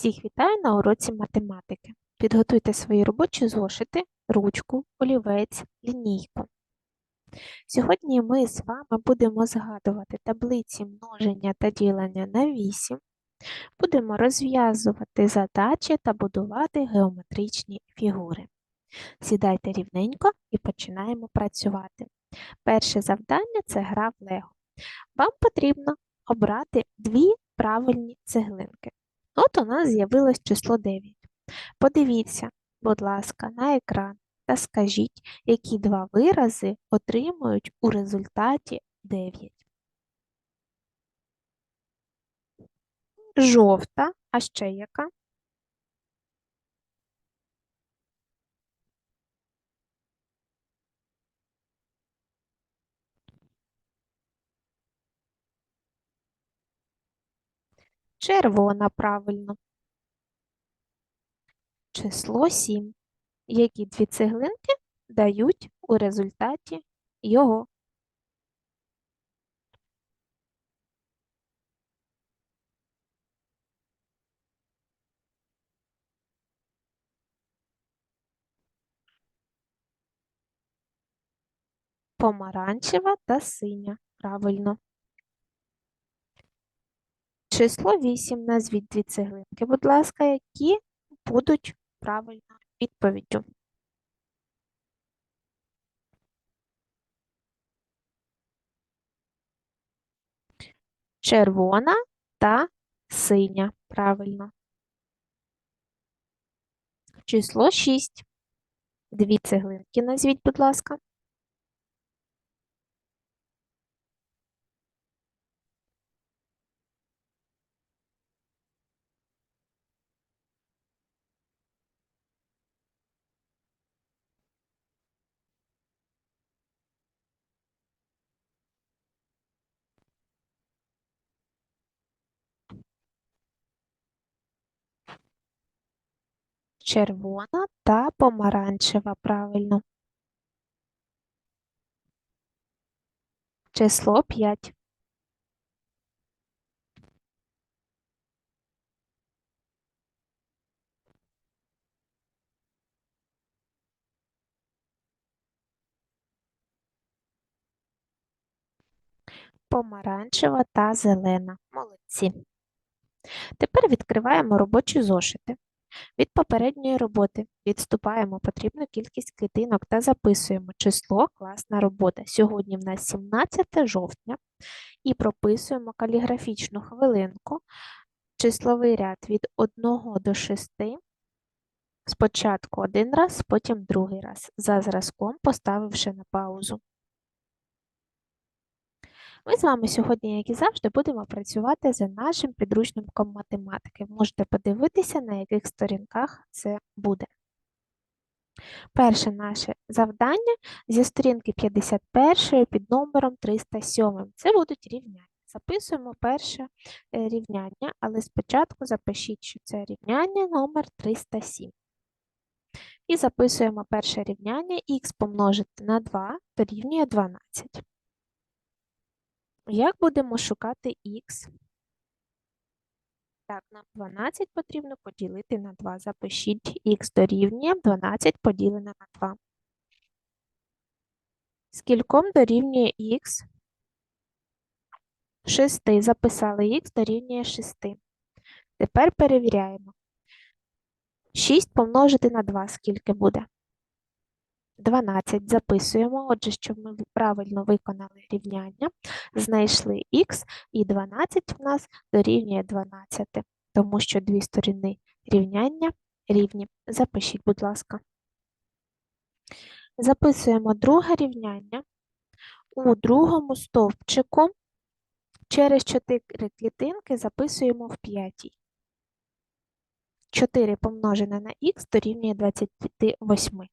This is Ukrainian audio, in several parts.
Всіх вітаю на уроці математики. Підготуйте свої робочі зошити, ручку, олівець, лінійку. Сьогодні ми з вами будемо згадувати таблиці множення та ділення на 8, будемо розв'язувати задачі та будувати геометричні фігури. Сідайте рівненько і починаємо працювати. Перше завдання це гра в Лего. Вам потрібно обрати дві правильні цеглинки. От у нас з'явилось число 9. Подивіться, будь ласка, на екран та скажіть, які два вирази отримують у результаті 9. Жовта, а ще яка? Червона, правильно. Число 7. Які дві цеглинки дають у результаті його? Помаранчева та синя. Правильно. Число 8. Назвіть дві цеглинки, будь ласка, які будуть правильною відповіддю. Червона та синя. Правильно. Число 6. Дві цеглинки назвіть, будь ласка. Червона та помаранчева. Правильно. Число 5. Помаранчева та зелена. Молодці. Тепер відкриваємо робочі зошити. Від попередньої роботи відступаємо потрібну кількість клітинок та записуємо число класна робота. Сьогодні в нас 17 жовтня і прописуємо каліграфічну хвилинку, числовий ряд від 1 до 6, спочатку один раз, потім другий раз, за зразком поставивши на паузу. Ми з вами сьогодні, як і завжди, будемо працювати за нашим підручником математики. Можете подивитися, на яких сторінках це буде. Перше наше завдання зі сторінки 51 під номером 307. Це будуть рівняння. Записуємо перше е, рівняння, але спочатку запишіть, що це рівняння номер 307. І записуємо перше рівняння х помножити на 2 дорівнює 12. Як будемо шукати х? Так, нам 12 потрібно поділити на 2. Запишіть х дорівнює 12 поділене на 2. Скільком дорівнює х? 6. Записали х дорівнює 6. Тепер перевіряємо. 6 помножити на 2 скільки буде? 12 записуємо, отже, щоб ми правильно виконали рівняння, знайшли х, і 12 в нас дорівнює 12, тому що дві сторони рівняння рівні. Запишіть, будь ласка. Записуємо друге рівняння. У другому стовпчику через 4 клітинки записуємо в п'ятій. 4 помножене на х дорівнює 28.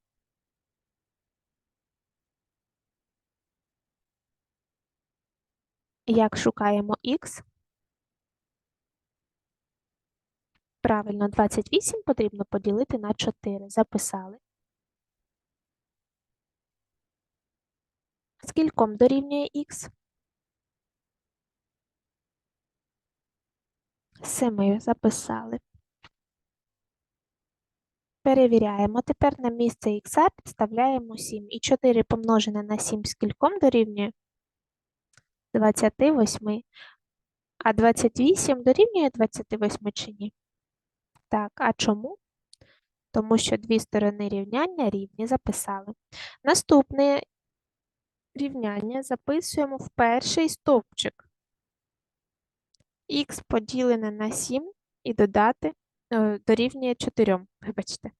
Як шукаємо х? Правильно, 28 потрібно поділити на 4. Записали. Скільком дорівнює х? 7 записали. Перевіряємо. Тепер на місце х підставляємо 7. І 4 помножене на 7 скільком дорівнює 28. А 28 дорівнює 28 чи ні? Так, а чому? Тому що дві сторони рівняння рівні записали. Наступне рівняння записуємо в перший стовпчик. Х поділене на 7 і додати е, дорівнює 4. Вибачте.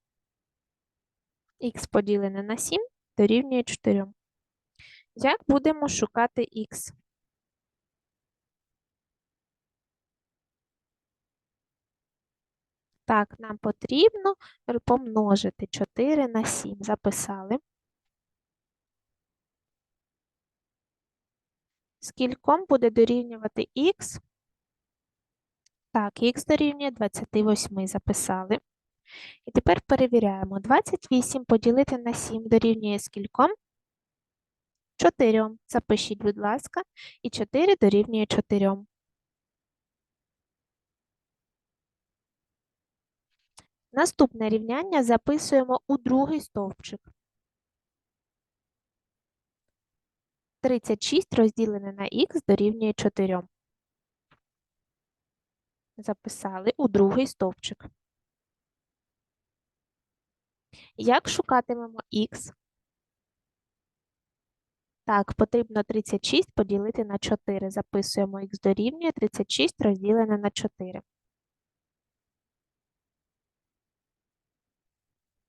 Х поділене на 7 дорівнює 4. Як будемо шукати х? Так, нам потрібно помножити 4 на 7. Записали. Скільком буде дорівнювати х? Так, х дорівнює 28. Записали. І тепер перевіряємо. 28 поділити на 7 дорівнює скільком? 4. Запишіть, будь ласка, і 4 дорівнює 4. Наступне рівняння записуємо у другий стовпчик. 36 розділене на х дорівнює 4. Записали у другий стовпчик. Як шукатимемо х? Так, потрібно 36 поділити на 4. Записуємо х дорівнює 36 розділене на 4.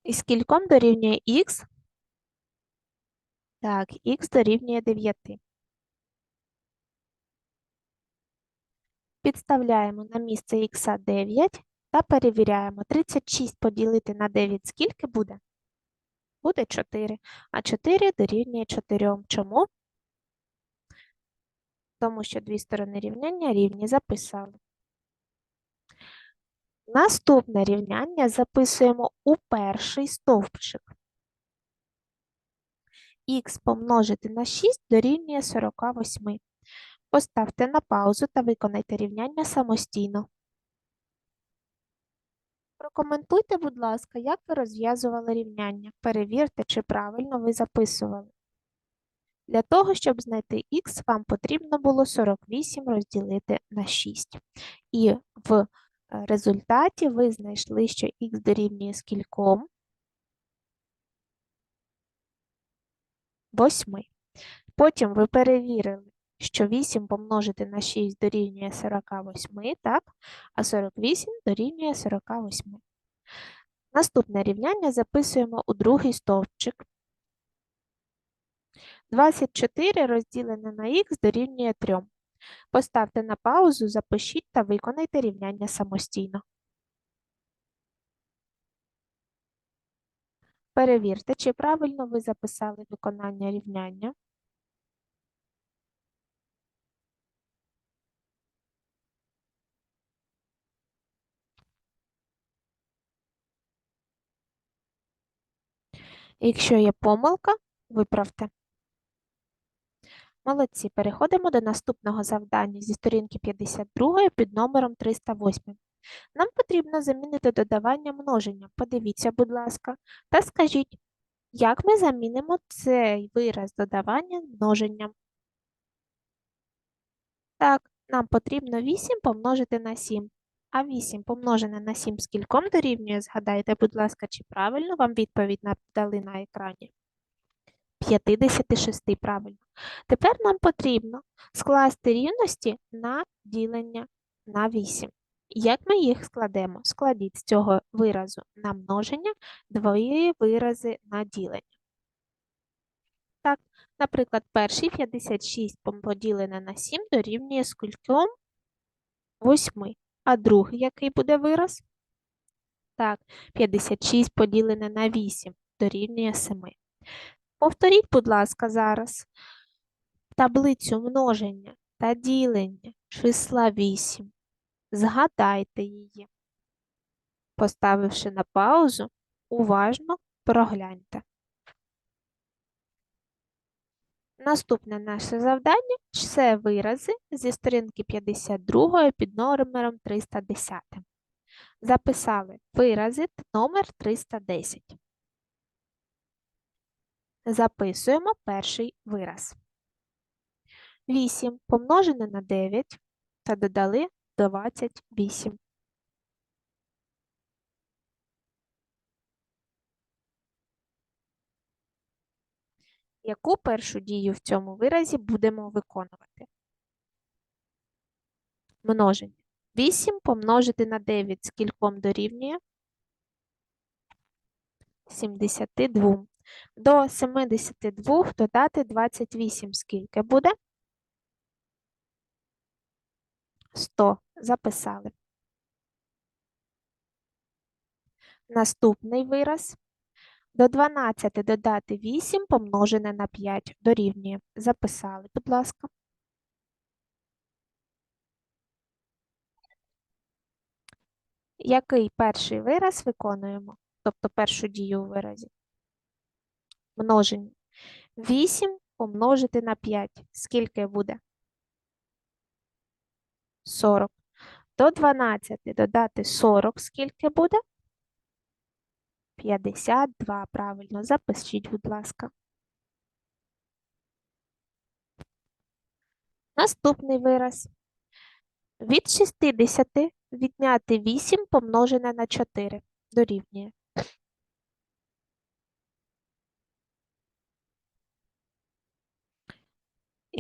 І скільком дорівнює х? Так, х дорівнює 9. Підставляємо на місце х 9 та перевіряємо. 36 поділити на 9 скільки буде? Буде 4. А 4 дорівнює 4. Чому? Тому що дві сторони рівняння рівні записали. Наступне рівняння записуємо у перший стовпчик. Х помножити на 6 дорівнює 48. Поставте на паузу та виконайте рівняння самостійно. Прокоментуйте, будь ласка, як ви розв'язували рівняння. Перевірте, чи правильно ви записували. Для того, щоб знайти х, вам потрібно було 48 розділити на 6. І в результаті ви знайшли, що х дорівнює скільком? 8. Потім ви перевірили, що 8 помножити на 6 дорівнює 48, так? А 48 дорівнює 48. Наступне рівняння записуємо у другий стовпчик. 24 розділене на х дорівнює 3. Поставте на паузу, запишіть та виконайте рівняння самостійно. Перевірте, чи правильно ви записали виконання рівняння. Якщо є помилка, виправте. Молодці, переходимо до наступного завдання зі сторінки 52 під номером 308. Нам потрібно замінити додавання множення. Подивіться, будь ласка, та скажіть, як ми замінимо цей вираз додавання множенням? Так, нам потрібно 8 помножити на 7. А 8 помножене на 7 скільком дорівнює, згадайте, будь ласка, чи правильно вам відповідь дали на екрані? 56, правильно. Тепер нам потрібно скласти рівності на ділення на 8. Як ми їх складемо? Складіть з цього виразу на множення двої вирази на ділення. Так, наприклад, перший 56 поділене на 7 дорівнює скільком 8. А другий який буде вираз? Так, 56 поділене на 8 дорівнює 7. Повторіть, будь ласка, зараз таблицю множення та ділення числа 8. Згадайте її. Поставивши на паузу, уважно прогляньте. Наступне наше завдання це вирази зі сторінки 52 під номером 310. Записали вирази номер 310. Записуємо перший вираз. 8 помножене на 9 та додали 28. Яку першу дію в цьому виразі будемо виконувати? Множення. 8 помножити на 9 скільком дорівнює 72. До 72 додати 28 скільки буде? 100. Записали. Наступний вираз. До 12 додати 8 помножене на 5 дорівнює. Записали, будь ласка. Який перший вираз виконуємо? Тобто першу дію у виразі? Множення. 8 помножити на 5. Скільки буде? 40. До 12 додати 40, скільки буде? 52. Правильно, запишіть, будь ласка. Наступний вираз. Від 60 відняти 8 помножене на 4 дорівнює.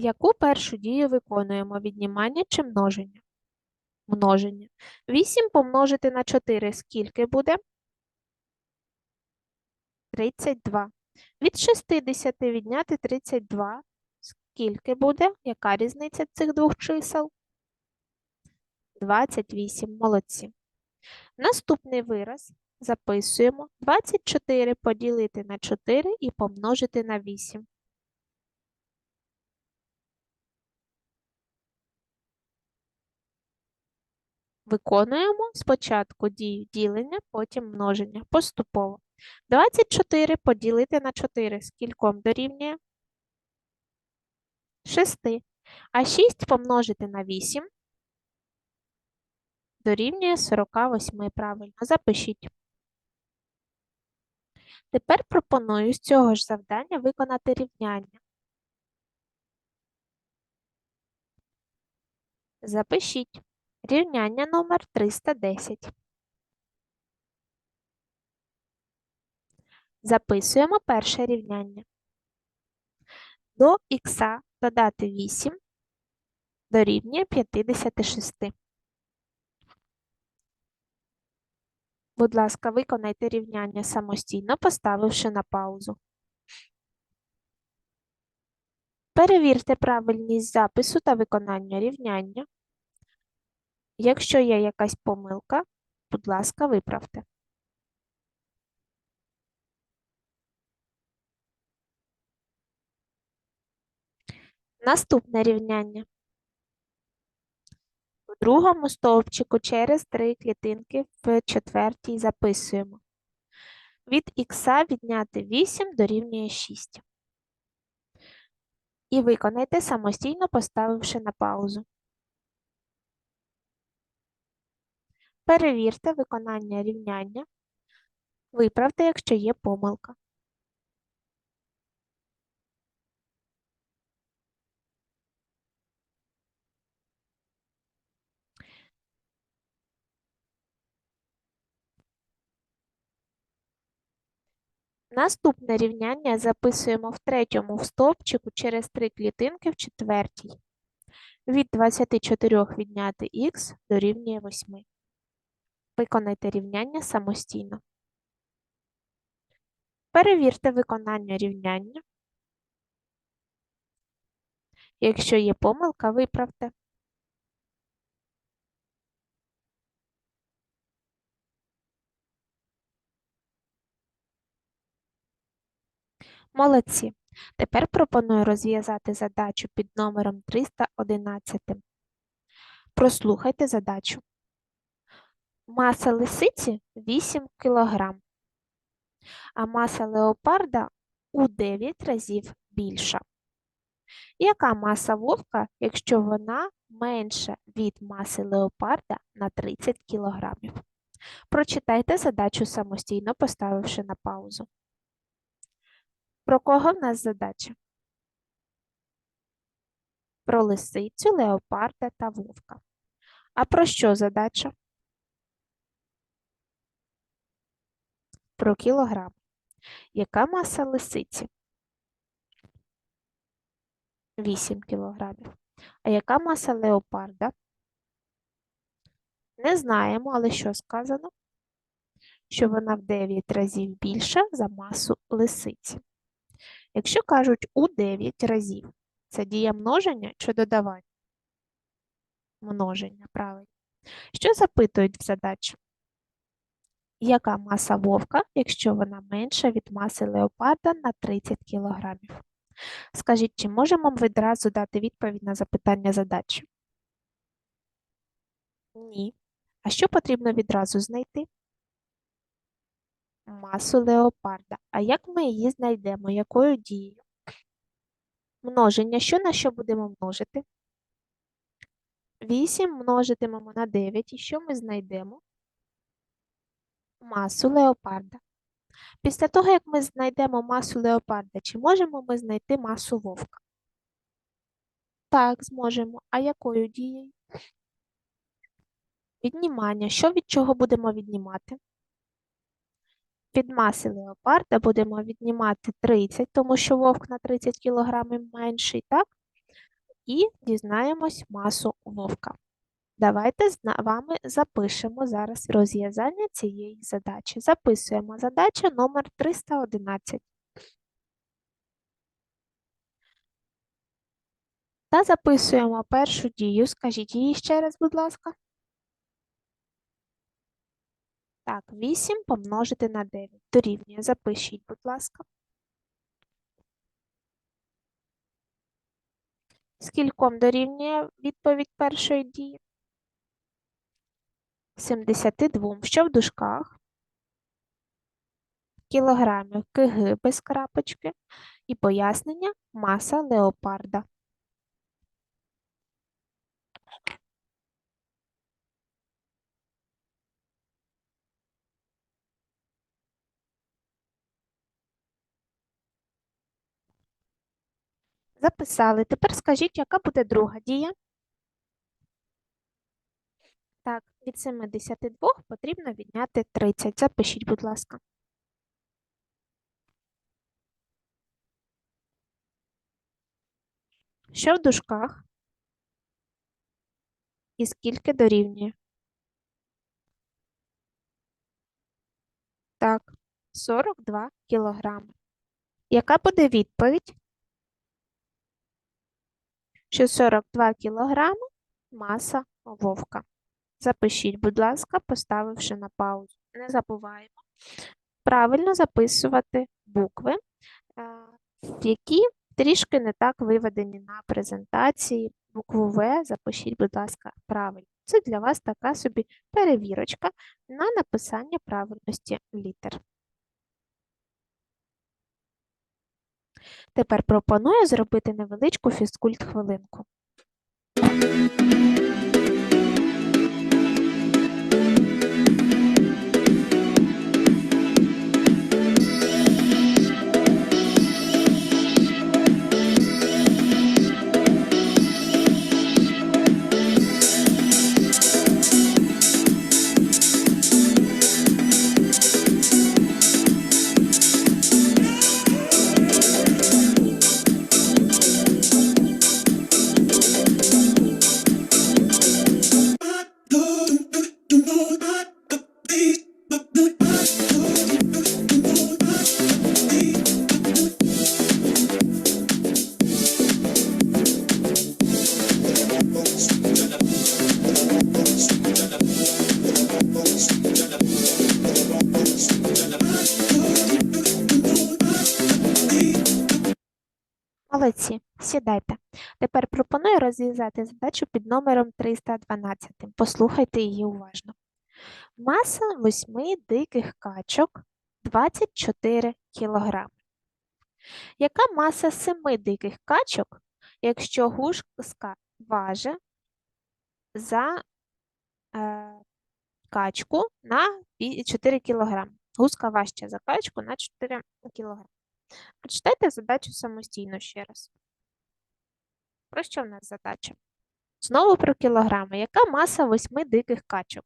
Яку першу дію виконуємо віднімання чи множення? Множення. 8 помножити на 4 скільки буде? 32. Від 60 відняти 32 скільки буде? Яка різниця цих двох чисел? 28. Молодці. Наступний вираз записуємо 24 поділити на 4 і помножити на 8. Виконуємо спочатку дію ділення, потім множення. Поступово. 24 поділити на 4 скільком дорівнює? 6. А 6 помножити на 8 дорівнює 48. Правильно, запишіть. Тепер пропоную з цього ж завдання виконати рівняння. Запишіть рівняння номер 310. Записуємо перше рівняння. До х додати 8 дорівнює 56. Будь ласка, виконайте рівняння самостійно, поставивши на паузу. Перевірте правильність запису та виконання рівняння. Якщо є якась помилка, будь ласка, виправте. Наступне рівняння. У другому стовпчику через три клітинки в четвертій записуємо. Від х відняти 8 дорівнює 6. І виконайте самостійно, поставивши на паузу. Перевірте виконання рівняння. Виправте, якщо є помилка. Наступне рівняння записуємо в третьому стовпчику через три клітинки в четвертій. Від 24 відняти х дорівнює 8. Виконайте рівняння самостійно. Перевірте виконання рівняння. Якщо є помилка, виправте. Молодці. Тепер пропоную розв'язати задачу під номером 311. Прослухайте задачу. Маса лисиці 8 кг, а маса леопарда у 9 разів більша. Яка маса вовка, якщо вона менша від маси леопарда на 30 кг? Прочитайте задачу самостійно, поставивши на паузу. Про кого в нас задача? Про лисицю, леопарда та вовка. А про що задача? Про кілограм. Яка маса лисиці? 8 кілограмів. А яка маса леопарда? Не знаємо, але що сказано? Що вона в 9 разів більша за масу лисиці. Якщо кажуть у 9 разів, це дія множення чи додавання? Множення, правильно. Що запитують в задачі? Яка маса вовка, якщо вона менша від маси леопарда на 30 кг? Скажіть, чи можемо відразу дати відповідь на запитання задачі? Ні. А що потрібно відразу знайти? Масу леопарда. А як ми її знайдемо? Якою дією? Множення. Що на що будемо множити? 8 множитимемо на 9. І що ми знайдемо? Масу леопарда. Після того, як ми знайдемо масу леопарда, чи можемо ми знайти масу вовка? Так, зможемо. А якою дією? Віднімання. Що від чого будемо віднімати? Від маси леопарда будемо віднімати 30, тому що вовк на 30 кг менший, так? І дізнаємось масу вовка. Давайте з вами запишемо зараз розв'язання цієї задачі. Записуємо задача номер 311. Та записуємо першу дію. Скажіть її ще раз, будь ласка. Так, 8 помножити на 9. Дорівнює. Запишіть, будь ласка. Скільком дорівнює відповідь першої дії? 72. Що в дужках? Кілограмів КГ без крапочки. І пояснення маса леопарда. Записали. Тепер скажіть, яка буде друга дія? Так, від 72 потрібно відняти 30. Запишіть, будь ласка. Що в дужках? І скільки дорівнює? Так, 42 кілограми. Яка буде відповідь? Що 42 кілограми маса вовка. Запишіть, будь ласка, поставивши на паузу. Не забуваємо правильно записувати букви, е, які трішки не так виведені на презентації. Букву В запишіть, будь ласка, правильно. Це для вас така собі перевірочка на написання правильності літер. Тепер пропоную зробити невеличку фізкульт хвилинку. Молодці, сідайте. Тепер пропоную розв'язати задачу під номером 312. Послухайте її уважно. Маса восьми диких качок 24 кг. Яка маса семи диких качок, якщо гушка важить за е, качку на 4 кг. Гуска важча за качку на 4 кг. Прочитайте задачу самостійно ще раз. Про що в нас задача? Знову про кілограми. Яка маса восьми диких качок?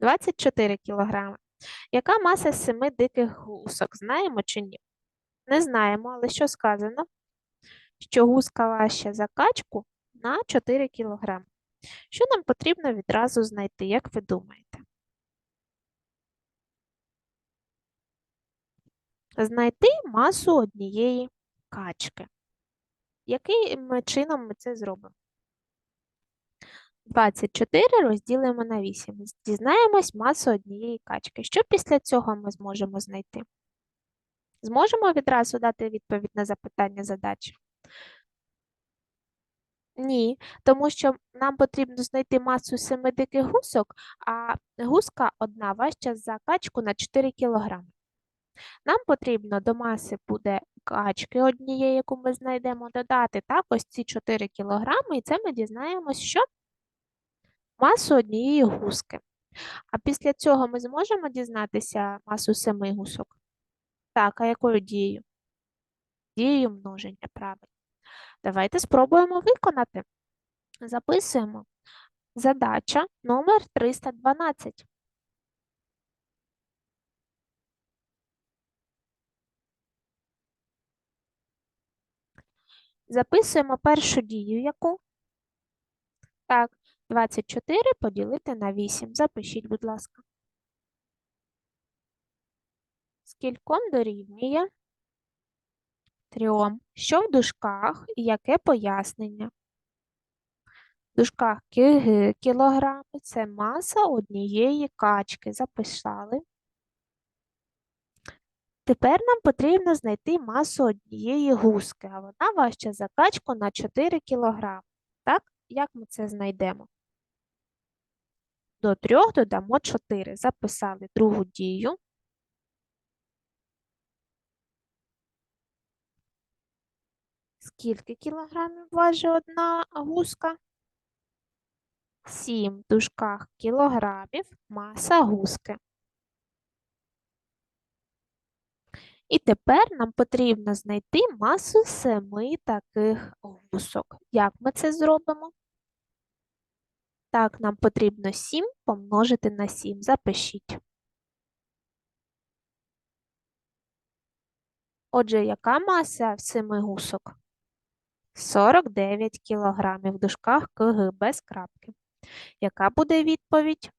24 кілограми. Яка маса семи диких гусок? Знаємо чи ні? Не знаємо, але що сказано? Що гуска важча за качку на 4 кілограми. Що нам потрібно відразу знайти, як ви думаєте? Знайти масу однієї качки. Яким чином ми це зробимо? 24 розділимо на 8. Дізнаємось масу однієї качки. Що після цього ми зможемо знайти? Зможемо відразу дати відповідь на запитання задачі? Ні, тому що нам потрібно знайти масу 7 диких гусок, а гуска одна важча за качку на 4 кг. Нам потрібно до маси буде качки однієї, яку ми знайдемо, додати так ось ці 4 кг, і це ми дізнаємось, що масу однієї гуски. А після цього ми зможемо дізнатися масу 7 гусок? Так, а якою дією? Дією множення, правильно. Давайте спробуємо виконати. Записуємо. Задача номер 312. Записуємо першу дію, яку? Так, 24 поділити на 8. Запишіть, будь ласка. Скільком дорівнює? Трьом. Що в дужках і яке пояснення? В дужках кілограми це маса однієї качки. Записали. Тепер нам потрібно знайти масу однієї гуски, а вона важча за качку на 4 кг. Так, як ми це знайдемо? До 3 додамо 4. Записали другу дію. Скільки кілограмів важить одна гуска? 7 в дужках кілограмів маса гуски. І тепер нам потрібно знайти масу семи таких гусок. Як ми це зробимо? Так, нам потрібно 7 помножити на 7. Запишіть. Отже, яка маса в семи гусок? 49 кілограмів в дужках КГ без крапки. Яка буде відповідь?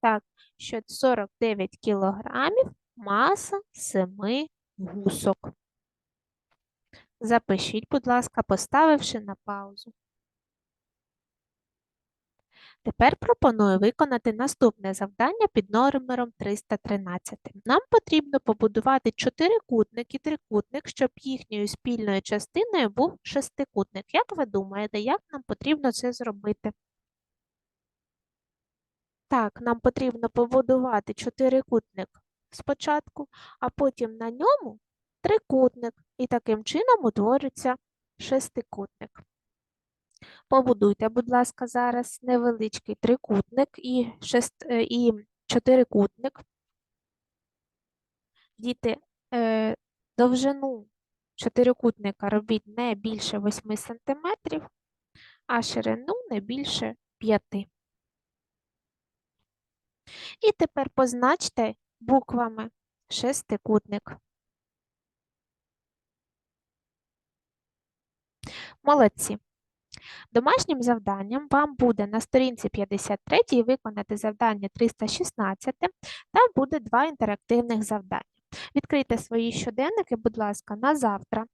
Так, що 49 кілограмів маса семи гусок. Запишіть, будь ласка, поставивши на паузу. Тепер пропоную виконати наступне завдання під номером 313. Нам потрібно побудувати чотирикутник і трикутник, щоб їхньою спільною частиною був шестикутник. Як ви думаєте, як нам потрібно це зробити? Так, нам потрібно побудувати чотирикутник спочатку, а потім на ньому трикутник, і таким чином утвориться шестикутник. Побудуйте, будь ласка, зараз невеличкий трикутник і шест... Е, і чотирикутник. Діти, е, довжину чотирикутника робіть не більше 8 см, а ширину не більше 5. І тепер позначте буквами шестикутник. Молодці. Домашнім завданням вам буде на сторінці 53 виконати завдання 316, та буде два інтерактивних завдання. Відкрийте свої щоденники, будь ласка, на завтра.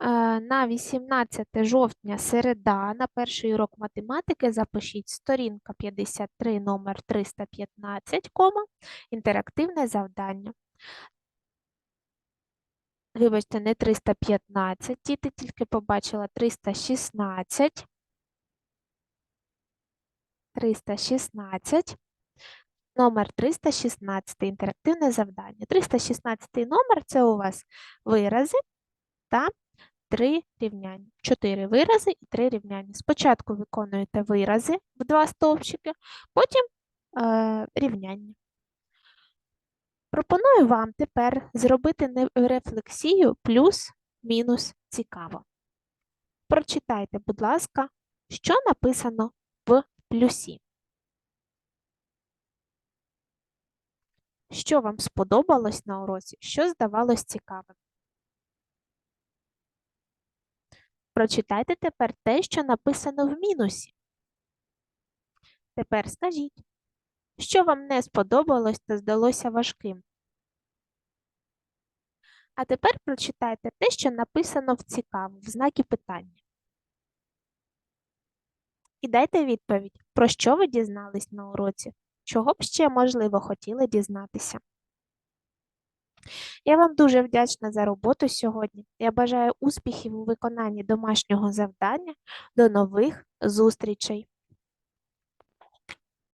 Е, на 18 жовтня середа на перший урок математики запишіть сторінка 53, номер 315, інтерактивне завдання. Вибачте, не 315, діти тільки побачила 316. 316. Номер 316 інтерактивне завдання. 316 номер це у вас вирази та три рівняння. Чотири вирази і три рівняння. Спочатку виконуєте вирази в два стовпчики, потім е, рівняння. Пропоную вам тепер зробити рефлексію плюс-мінус цікаво. Прочитайте, будь ласка, що написано в плюсі. Що вам сподобалось на уроці, що здавалось цікавим. Прочитайте тепер те, що написано в мінусі. Тепер скажіть, що вам не сподобалось та здалося важким. А тепер прочитайте те, що написано в цікаво, в знакі питання. І дайте відповідь, про що ви дізнались на уроці, чого б ще, можливо, хотіли дізнатися. Я вам дуже вдячна за роботу сьогодні. Я бажаю успіхів у виконанні домашнього завдання. До нових зустрічей!